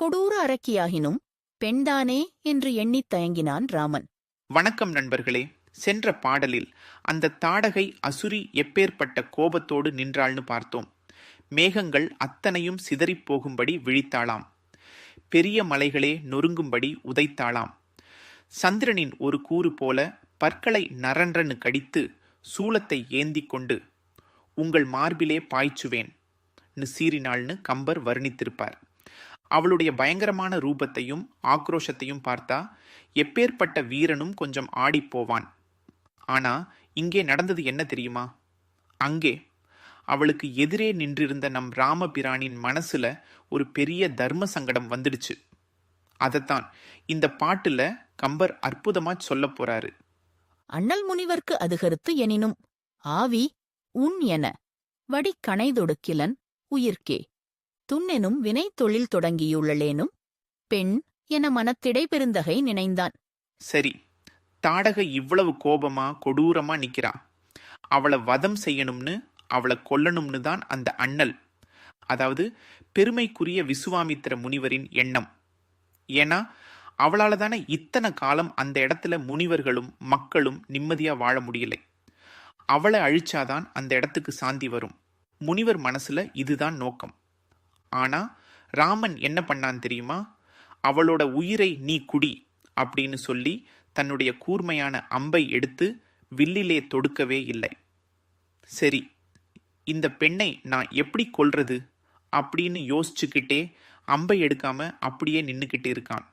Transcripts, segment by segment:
கொடூர அரக்கியாகினும் பெண்தானே என்று எண்ணித் தயங்கினான் ராமன். வணக்கம் நண்பர்களே. சென்ற பாடலில் அந்த தாடகை அசுரி எப்பேற்பட்ட கோபத்தோடு நின்றாள்னு பார்த்தோம். மேகங்கள் அத்தனையும் சிதறிப் போகும்படி விழித்தாளாம். பெரிய மலைகளே நொறுங்கும்படி உதைத்தாளாம். சந்திரனின் ஒரு கூறு போல பற்களை நரன்றனு கடித்து சூலத்தை ஏந்தி கொண்டு உங்கள் மார்பிலே பாய்ச்சுவேன் சீறினாள்னு கம்பர் வர்ணித்திருப்பார். அவளுடைய பயங்கரமான ரூபத்தையும் ஆக்ரோஷத்தையும் பார்த்தா எப்பேற்பட்ட வீரனும் கொஞ்சம் ஆடிப் போவான். ஆனா இங்கே நடந்தது என்ன தெரியுமா? அங்கே அவளுக்கு எதிரே நின்றிருந்த நம் ராமபிரானின் மனசுல ஒரு பெரிய தர்ம சங்கடம் வந்துடுச்சு. அதைத்தான் இந்த பாட்டுல கம்பர் அற்புதமா சொல்லப் போறாரு. அண்ணல் முனிவர்க்கு அது கருத்து எனினும் ஆவி உன் என வடிக்கணைதொடுக்கிலன் உயிர்க்கே. துண்ணெனும் வினை தொழில் தொடங்கியுள்ளளேனும் பெண் என மனத்திடை பெருந்தகை நினைந்தான். சரி தாடகை இவ்வளவு கோபமா கொடூரமா நிக்கிறா? அவளை வதம் செய்யணும்னு அவளை கொல்லணும்னு தான் அந்த அண்ணல் அதாவது பெருமைக்குரிய விசுவாமித்திர முனிவரின் எண்ணம். ஏன்னா அவளால தானே இத்தனை காலம் அந்த இடத்துல முனிவர்களும் மக்களும் நிம்மதியா வாழ முடியலை. அவளை அழிச்சாதான் அந்த இடத்துக்கு சாந்தி வரும். முனிவர் மனசுல இதுதான் நோக்கம். ஆனால் ராமன் என்ன பண்ணான் தெரியுமா? அவளோட உயிரை நீ குடி அப்படின்னு சொல்லி தன்னுடைய கூர்மையான அம்பை எடுத்து வில்லிலே தொடுக்கவே இல்லை. சரி இந்த பெண்ணை நான் எப்படி கொல்றது? அப்படின்னு யோசிச்சுக்கிட்டே அம்பை எடுக்காம அப்படியே நின்றுக்கிட்டு இருக்கான்.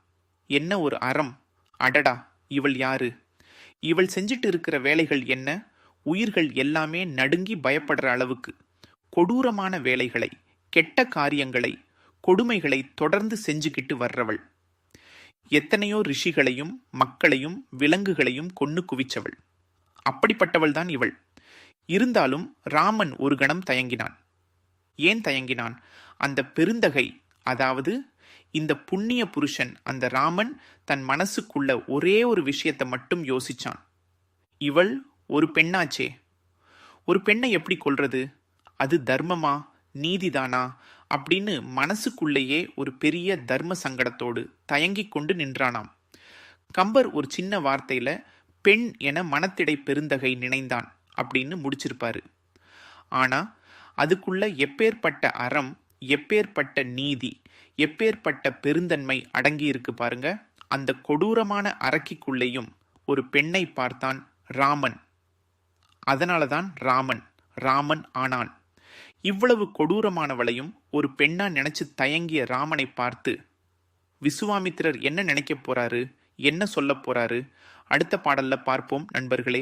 என்ன ஒரு அறம்? அடடா இவள் யாரு? இவள் செஞ்சிட்டு இருக்கிற வேலைகள் என்ன? உயிர்கள் எல்லாமே நடுங்கி பயப்படுற அளவுக்கு கொடூரமான வேலைகளை. கெட்ட காரியங்களை கொடுமைகளை தொடர்ந்து செஞ்சுக்கிட்டு வர்றவள். எத்தனையோ ரிஷிகளையும் மக்களையும் விலங்குகளையும் கொன்னு குவிச்சவள். அப்படிப்பட்டவள்தான் இவள். இருந்தாலும் ராமன் ஒரு கணம் தயங்கினான். ஏன் தயங்கினான்? அந்த பெருந்தகை அதாவது இந்த புண்ணிய புருஷன் அந்த ராமன் தன் மனசுக்குள்ள ஒரே ஒரு விஷயத்தை மட்டும் யோசிச்சான். இவள் ஒரு பெண்ணாச்சே. ஒரு பெண்ணை எப்படி கொல்றது? அது தர்மமா? நீதிதானா? அப்படின்னு மனசுக்குள்ளேயே ஒரு பெரிய தர்ம சங்கடத்தோடு தயங்கிக் கொண்டு நின்றானாம். கம்பர் ஒரு சின்ன வார்த்தையில பெண் என மனத்திடை பெருந்தகை நினைந்தான் அப்படின்னு முடிச்சிருப்பாரு. ஆனா அதுக்குள்ள எப்பேற்பட்ட அறம் எப்பேற்பட்ட நீதி எப்பேற்பட்ட பெருந்தன்மை அடங்கியிருக்கு பாருங்க. அந்த கொடூரமான அரக்கிக்குள்ளேயும் ஒரு பெண்ணை பார்த்தான் ராமன். அதனால தான் ராமன் ராமன் ஆனான். இவ்வளவு கொடூரமானவளையும் ஒரு பெண்ணா நினைச்சு தயங்கிய ராமனை பார்த்து விசுவாமித்திரர் என்ன நினைக்க போறாரு? என்ன சொல்ல போறாரு? அடுத்த பாடல்ல பார்ப்போம் நண்பர்களே.